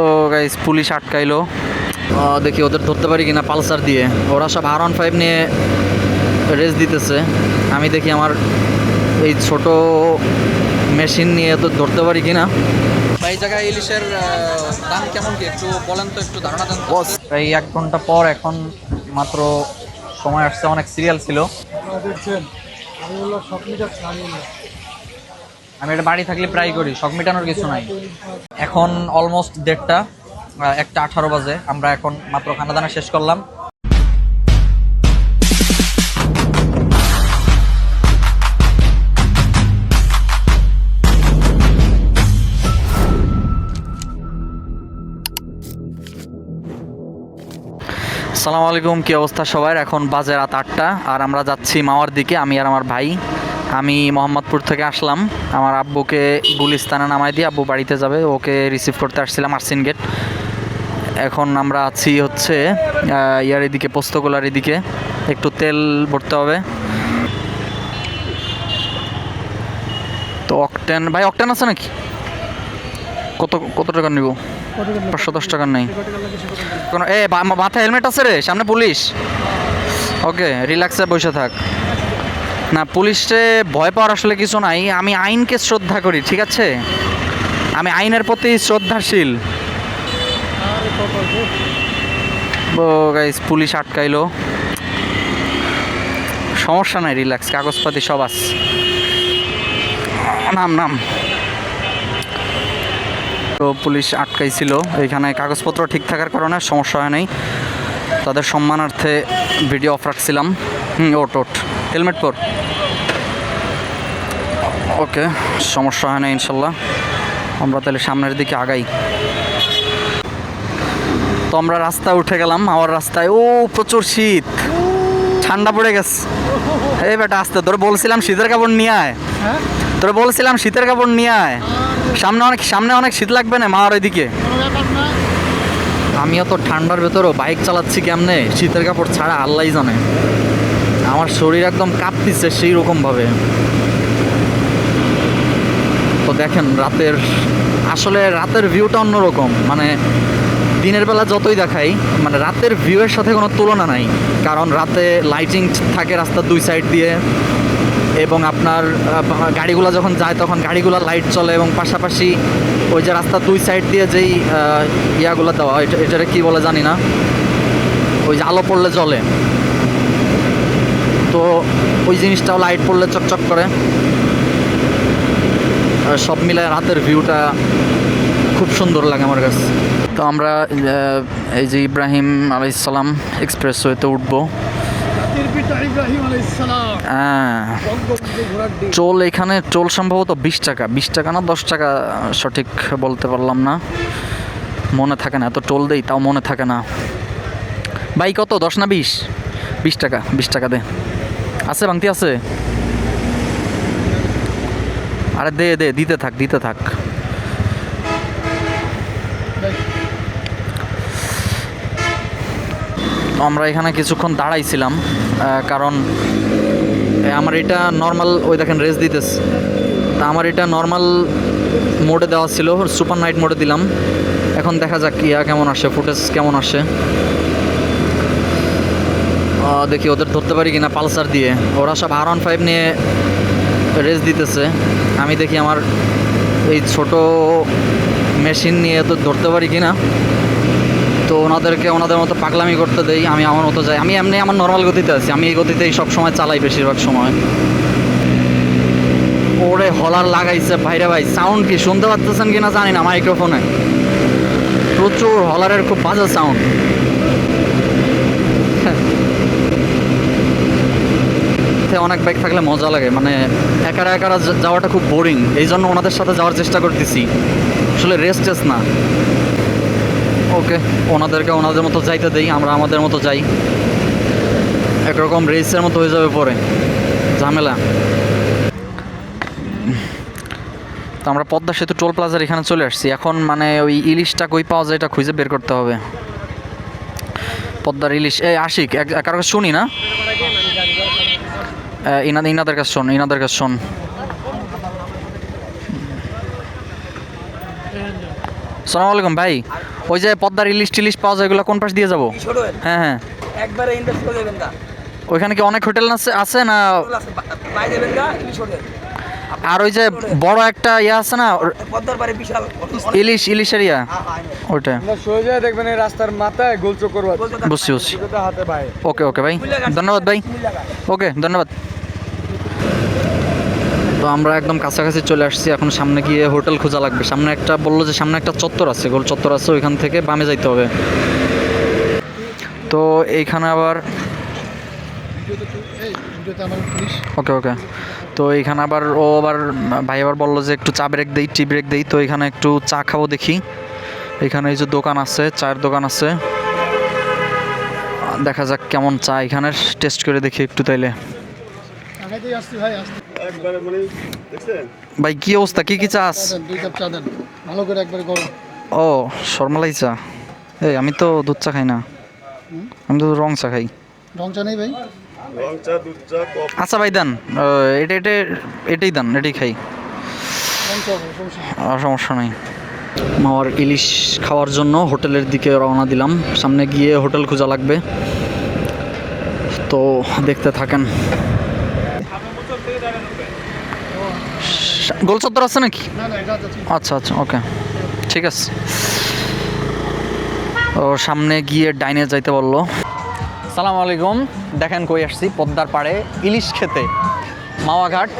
ও guys police আটকাইলো। দেখি ওদের ধরতে পারি কিনা পালসার দিয়ে। ওরা সব আর ওয়ান ফাইভ নিয়ে রেস দিতেছে। আমি দেখি আমার এই ছোট মেশিন নিয়ে তো ধরতে পারি কিনা। এই জায়গায় ইলিশের দাম কেমন কি? একটু বলেন তো একটু ধারণা দেন বস। এই এক ঘণ্টা পর এখন মাত্র সময় আসছে অনেক সিরিয়াল ছিল। দেখছেন আমি হলো সব ছাড়িয়ে আমি এটা বাড়ি থাকলে প্রায় করি, শখ মেটানোর কিছু নাই। এখন অলমোস্ট দেড়টা একটা আঠারো বাজে, আমরা এখন মাত্র খানা দানা শেষ করলাম। সালাম আলাইকুম, কি অবস্থা সবার? এখন বাজে রাত আটটা, আর আমরা যাচ্ছি মাওয়ার দিকে, আমি আর আমার ভাই। আমি মোহাম্মদপুর থেকে আসলাম। আমার আব্বুকে গুলিস্তানে নামাই দিয়ে আব্বু বাড়িতে যাবে। ওকে রিসিভ করতে আসছিলাম আরসিন গেট এখন আমরা আছি হচ্ছে ইয়ার এদিকে পোস্তগোলার এদিকে। একটু তেল ভরতে হবে। তো অকটেন, ভাই অকটেন আছে নাকি? কত কত টাকা নিব? পাঁচশো দশ টাকার নেই। কোনো এ মাথায় হেলমেট আছে রে, সামনে পুলিশ। ওকে, রিল্যাক্সে বসে থাক। না, পুলিশে ভয় পাওয়ার আসলে কিছু নাই। আমি আইনকে শ্রদ্ধা করি, ঠিক আছে? আমি আইনের প্রতি শ্রদ্ধাশীল। ও গাইস পুলিশ আটকাইলো। সমস্যা নাই রিল্যাক্স কাগজপাতি সব আছে নাম নাম। তো পুলিশ আটকাইছিল। এখানে কাগজপত্র ঠিক থাকার কারণে সমস্যা হয় নাই। তাদের সম্মানার্থে ভিডিও অফ রাখছিলাম। হুম ওট ওট হেলমেট পর। ওকে, সমস্যা হয় না ইনশাল্লাহ। আমরা তাহলে সামনের দিকে আগাই। তো আমরা রাস্তায় উঠে গেলাম আমার রাস্তায়। ও, প্রচুর শীত। ঠান্ডা পড়ে গেছে। এই বেটা, আসতে, তোর বলছিলাম শীতের কাপড় নিয়ে আয়। তোর বলছিলাম শীতের কাপড় নিয়ে আয়। সামনে অনেক সামনে অনেক শীত লাগবে না মার ওইদিকে? আমিও তো ঠান্ডার ভেতরও বাইক চালাচ্ছি কেমনে? শীতের কাপড় ছাড়া আল্লাহ জানে। আমার শরীর একদম কাঁপতিছে সেই রকমভাবে দেখেন, রাতের আসলে রাতের ভিউটা অন্যরকম। মানে দিনের বেলা যতই দেখাই মানে রাতের ভিউয়ের সাথে কোনো তুলনা নাই। কারণ রাতে লাইটিং থাকে রাস্তার দুই সাইড দিয়ে, এবং আপনার গাড়িগুলো যখন যায়, তখন গাড়িগুলো লাইট চলে, এবং পাশাপাশি ওই যে রাস্তার দুই সাইড দিয়ে যেই ইয়াগুলো দেওয়া এটা এটারে কি বলে জানি না। ওই যে আলো পড়লে জ্বলে। তো ওই জিনিসটাও লাইট পড়লে চকচক করে। সব মিলায় রাতের ভিউটা খুব সুন্দর লাগে আমার কাছে। তো আমরা এই যে ইব্রাহিম আলাইসালাম এক্সপ্রেসওয়েতে উঠবো। হ্যাঁ। ডিম এখানে টোল সম্ভবত বিশ টাকা। বিশ টাকা না দশ টাকা, সঠিক বলতে পারলাম না। মনে থাকে না, এত টোল দেই, তাও মনে থাকে না। ভাই, কত? দশ না বিশ? বিশ টাকা বিশ টাকা দে। আছে বাংতি আছে? আরে দে দে, দিতে থাক দিতে থাক। আমরা এখানে কিছুক্ষণ দাঁড়াইছিলাম কারণ আমার এটা নর্মাল ওই দেখেন রেস দিতেছে। তা আমার এটা নর্মাল মোডে দেওয়া ছিল সুপার নাইট মোডে দিলাম। এখন দেখা যাক ইয়া কেমন আসে ফুটেজ কেমন আসে। দেখি ওদের ধরতে পারি কিনা পালসার দিয়ে। ওরা সব আর ওয়ান ফাইভ নিয়ে রেস দিতেছে। আমি দেখি আমার এই ছোট মেশিন নিয়ে তো ধরতে পারি কিনা। তো ওনাদেরকে ওনাদের মতো পাগলামি করতে দেই, আমি আমার মতো যাই। আমি এমনি আমার নর্মাল গতিতে আছি, আমি এই গতিতেই সব সময় চালাই বেশিরভাগ সময়। ওরে হলার লাগাইছে ভাইরে ভাই সাউন্ড কি শুনতে পাচ্ছেন কিনা জানি না মাইক্রোফোনে। প্রচুর হলারের খুব বাজে সাউন্ড অনেক বাইক থাকলে মজা লাগে। মানে একারা যা- যাওয়াটা খুব বোরিং এই জন্য ওনাদের সাথে যাওয়ার চেষ্টা করতেছি। আসলে রেস্ট টেস্ট না। ওকে ওনাদেরকে ওনাদের মতো যাইতে দেই, আমরা আমাদের মতো যাই। একরকম রেসের মতো হয়ে যাবে পরে। ঝামেলা। তো আমরা পদ্মা সেতু টোল প্লাজার এখানে চলে আসছি। এখন মানে ওই ইলিশটা কই পাওয়া যায় এটা খুঁজে বের করতে হবে। পদ্মার ইলিশ, এই আশিক, এক- কারও শুনি না? ইনাদের ইনাদের কাছে শোন ইনাদের কাছে শোন সালাম আলাইকুম ভাই। ওই যে পদ্মার ইলিশ টিলিশ পাওয়া যায় এগুলো কোন পাশ দিয়ে যাব? হ্যাঁ হ্যাঁ। একবারে ওইখানে কি অনেক হোটেল আছে আছে না ইলিশ আর ওই যে বড় একটা ইয়ে আছে না পদ্মার বাড়ি বিশাল। ইলিশ ইলিশের ইয়া ওইটা। সোজা দেখবেন এই রাস্তার মাথায় গোল চক্কর বুঝছি বুঝছি। ওকে ওকে ভাই। ধন্যবাদ ভাই। ওকে ধন্যবাদ। তো আমরা একদম কাছাকাছি চলে আসছি, এখন সামনে গিয়ে হোটেল খোঁজা লাগবে। সামনে একটা বলল যে সামনে একটা চত্বর আছে, গোল চত্বর আছে, ওইখান থেকে বামে যাইতে হবে। তো এইখানে আবার ওকে ওকে। তো এইখানে আবার ও আবার ভাই আবার বলল যে একটু চা ব্রেক দেই টি ব্রেক দেই, তো এখানে একটু চা খাব দেখি। এখানে এই যে দোকান আছে, চায়ের দোকান আছে। দেখা যাক কেমন চা এখানে টেস্ট করে দেখি একটু তাইলে। আগাইতেই আসছি ভাই কি অবস্থা? কি কি চা আস দুই কাপ চা দেন। ভালো করে একবারে গরম। ও শর্মালাই চা। এই আমি তো দুধ চা খাই না। আমি তো রং চা খাই। রং চা নেই ভাই? আচ্ছা ভাই দেন। এটা এটা এটাই দেন এটাই খাই। সমস্যা নাই। মাওয়ার ইলিশ খাওয়ার জন্য হোটেলের দিকে রওনা দিলাম। সামনে গিয়ে হোটেল খোঁজা লাগবে। তো দেখতে থাকেন। গোল চত্বর আছে নাকি? আচ্ছা আচ্ছা ওকে। ঠিক আছে। ও সামনে গিয়ে ডাইনে যাইতে বলল। সালাম আলাইকুম। দেখেন কই আসছি, পদ্মার পাড়ে ইলিশ খেতে। মাওয়াঘাট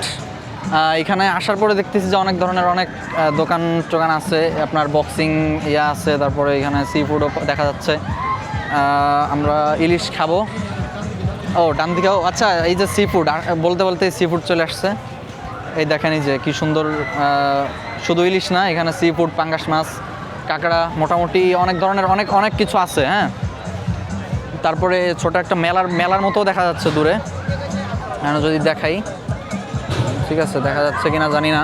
এখানে আসার পরে দেখতেছি যে অনেক ধরনের অনেক দোকান টোকান আছে। আপনার বক্সিং ইয়া আছে, তারপরে এখানে সি ফুডও দেখা যাচ্ছে। আমরা ইলিশ খাব। ও, ডান দিকেও আচ্ছা এই যে সি ফুড বলতে বলতে সি ফুড চলে আসছে। এই দেখেন যে কি সুন্দর শুধু ইলিশ না, এখানে সি ফুড পাঙ্গাস মাছ, কাঁকড়া, মোটামুটি অনেক ধরনের অনেক অনেক কিছু আছে হ্যাঁ? তারপরে ছোট একটা মেলার মেলার মতো দেখা যাচ্ছে দূরে। এখানে যদি দেখাই, ঠিক আছে, দেখা যাচ্ছে কিনা জানি না।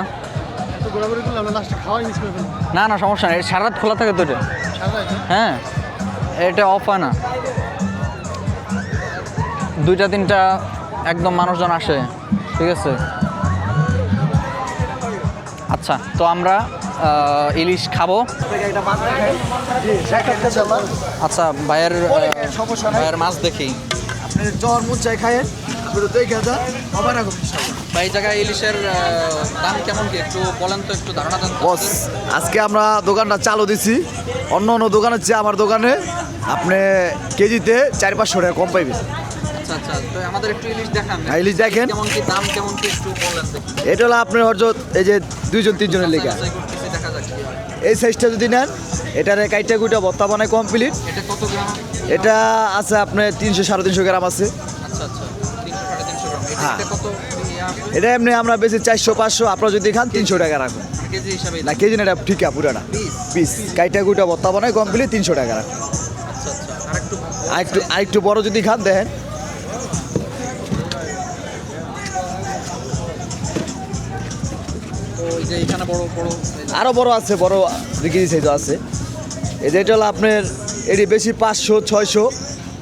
না না, সমস্যা নেই, সারা রাত খোলা থাকে তো এটা। হ্যাঁ এটা অফ হয় না। দুইটা, তিনটা একদম মানুষজন আসে, ঠিক আছে? আচ্ছা তো আমরা ইলিশ খাব। আচ্ছা ভাইয়ের ভাইয়ের মাছ দেখি। জ্বর মুখ চাই ইনশাআল্লাহ ভাই জায়গায় ইলিশের দাম কেমন একটু বলেন তো, একটু বস, আজকে আমরা দোকানটা চালু দিছি। অন্য অন্য দোকানের চেয়ে আমার দোকানে আপনি কেজিতে চার পাঁচশো টাকা কম পাইবেন। তো আমাদের একটু ইলিশ দেখান। হ্যাঁ, ইলিশ দেখেন। কেমন কি দাম কেমন কি একটু বলেন এটা হলো আপনার হরজত এই যে দুইজন তিনজনের লেখা। যাক কি হয়। এই সাইজটা যদি নেন এটার কাইটা কুইটা বত্তা বানায় কমপ্লিট এটা কত গ্রাম? এটা আছে আপনার তিনশো সাড়ে তিনশো গ্রাম আছে। আচ্ছা আচ্ছা হ্যাঁ। এটা এমনি আমরা বেশি চারশো পাঁচশো আপনারা যদি খান তিনশো টাকা রাখুন। না কেজি না এটা ঠিক পুরাটা পিস? কাইটা কুইটা বানায় কমপ্লিট তিনশো টাকা রাখুন। আচ্ছা আচ্ছা আর একটু আর একটু আর একটু বড় যদি খান দেখেন। ওই যে এখানে বড় বড় আরও বড় আছে বড় বিক্রি সাইজও আছে। এই যে এটা হলো আপনার এটি বেশি পাঁচশো ছয়শো।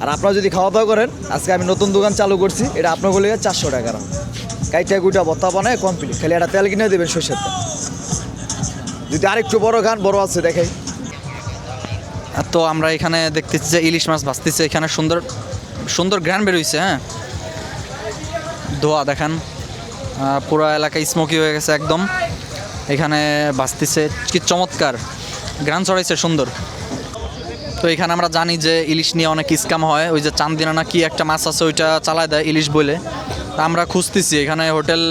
আর আপনারা যদি খাওয়া দাওয়া করেন আজকে আমি নতুন দোকান চালু করছি এটা আপনার বলে চারশো টাকা। কাইটা গুইটা ভত্তা বানায় কমপ্লিট খালি একটা তেল কিনে দেবেন সর্ষের তেল। যদি আরেকটু বড় খান বড় আছে দেখাই। তো আমরা এখানে দেখতেছি যে ইলিশ মাছ ভাজতেছে এখানে সুন্দর সুন্দর গ্র্যান্ড বেরোইছে হ্যাঁ? ধোয়া দেখেন। পুরো এলাকা স্মোকি হয়ে গেছে একদম। এখানে ভাজতেছে কি চমৎকার। গ্রান চড়াইছে সুন্দর। তো এখানে আমরা জানি যে ইলিশ নিয়ে অনেক স্ক্যাম হয়। ওই যে চান্দিনা না কি একটা মাছ আছে, ওইটা চালায় দেয় ইলিশ বলে তা আমরা খুঁজতেছি, এখানে হোটেল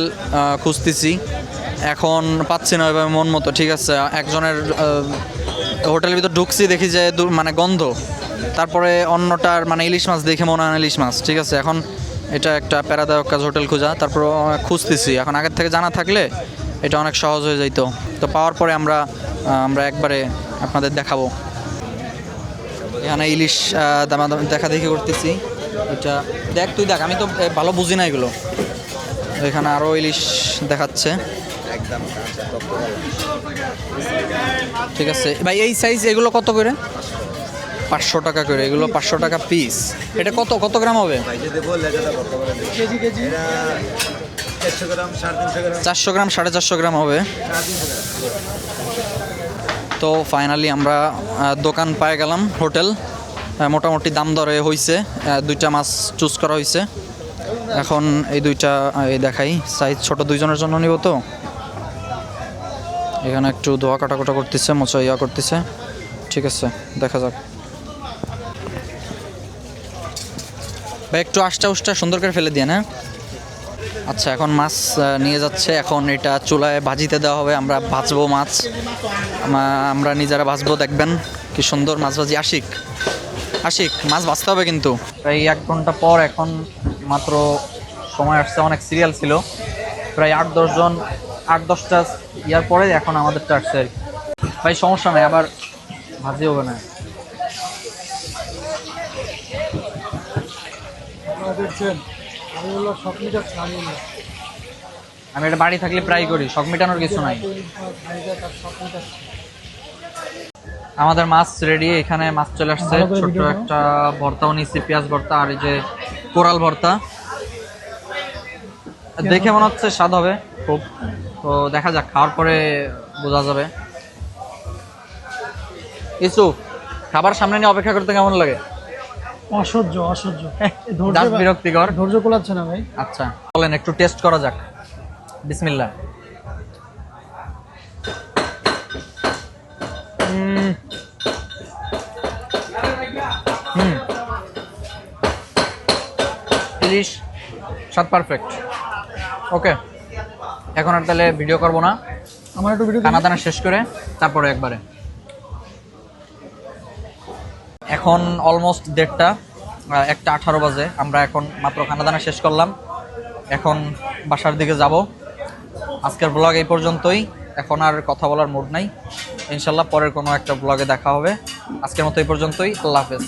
খুঁজতেছি। এখন পাচ্ছি না ওইভাবে মন মতো, ঠিক আছে। একজনের হোটেলের ভিতর ঢুকছি, দেখি যে মানে গন্ধ। তারপরে অন্যটার মানে ইলিশ মাছ দেখে মনে হয় ইলিশ মাছ, ঠিক আছে। এখন এটা একটা প্যারাদায়ক কাজ হোটেল খোঁজা। তারপর খুঁজতেছি। এখন আগের থেকে জানা থাকলে এটা অনেক সহজ হয়ে যাইতো। তো পাওয়ার পরে আমরা আমরা একবারে আপনাদের দেখাবো। এখানে ইলিশ দামাদামি দেখা দেখি করতেছি। এটা দেখ তুই দেখ আমি তো ভালো বুঝি না এগুলো। এখানে আরও ইলিশ দেখাচ্ছে। ঠিক আছে। ভাই এই সাইজ এগুলো কত করে? পাঁচশো টাকা করে। এগুলো পাঁচশো টাকা পিস এটা কত কত গ্রাম হবে? চারশো গ্রাম সাড়ে চারশো গ্রাম হবে। তো ফাইনালি আমরা দোকান পায়ে গেলাম হোটেল। মোটামুটি দাম দরে হয়েছে দুইটা মাছ চুজ করা হয়েছে এখন এই দুইটা এই দেখাই। সাইজ ছোট দুইজনের জন্য নিব তো। এখানে একটু ধোয়া কাটাকুটা করতেছে মোচা ইয়া করতেছে। ঠিক আছে দেখা যাক। ভাই একটু আষ্টা উষ্টা সুন্দর করে ফেলে দিয়ে না আচ্ছা এখন মাছ নিয়ে যাচ্ছে। এখন এটা চুলায় ভাজিতে দেওয়া হবে। আমরা ভাজবো মাছ। আমরা নিজেরা ভাজবো, দেখবেন কি সুন্দর মাছ ভাজি। আশিক আশিক, মাছ ভাজতে হবে কিন্তু। প্রায় এক ঘণ্টা পর এখন মাত্র সময় আসছে। অনেক সিরিয়াল ছিল। প্রায় আট দশজন আট, দশটা ইয়ার পরে এখন আমাদেরটা আসছে আর। ভাই, সমস্যা নাই। আবার ভাজি হবে না। আমি হলো এটা বাড়ি থাকলে প্রায় করি শখ মেটানোর কিছু নাই। আমাদের মাছ রেডি এখানে মাছ চলে আসছে। ছোট্ট। একটা ভর্তাও নিচ্ছি পেঁয়াজ ভর্তা আর এই যে কোরাল ভর্তা। দেখে মনে হচ্ছে স্বাদ হবে খুব। তো দেখা যাক খাওয়ার পরে বোঝা যাবে। কিছু খাবার সামনে নিয়ে অপেক্ষা করতে কেমন লাগে? অসহ্য অসহ্য। জাস্ট বিরক্তিকর। ধৈর্য কোলাচ্ছে না ভাই। আচ্ছা চলেন একটু টেস্ট করা যাক। বিসমিল্লাহ। ইলিশ স্বাদ পারফেক্ট ওকে এখন আর তাহলে ভিডিও করব না। আমার একটু ভিডিও খানা দানা শেষ করে তারপরে একবারে। এখন অলমোস্ট দেড়টা একটা আঠারো বাজে। আমরা এখন মাত্র খানা দানা শেষ করলাম। এখন বাসার দিকে যাব। আজকের ব্লগ এই পর্যন্তই। এখন আর কথা বলার মুড নাই। ইনশাল্লাহ পরের কোনো একটা ব্লগে দেখা হবে। আজকের মতো এই পর্যন্তই। আল্লাহ হাফেজ।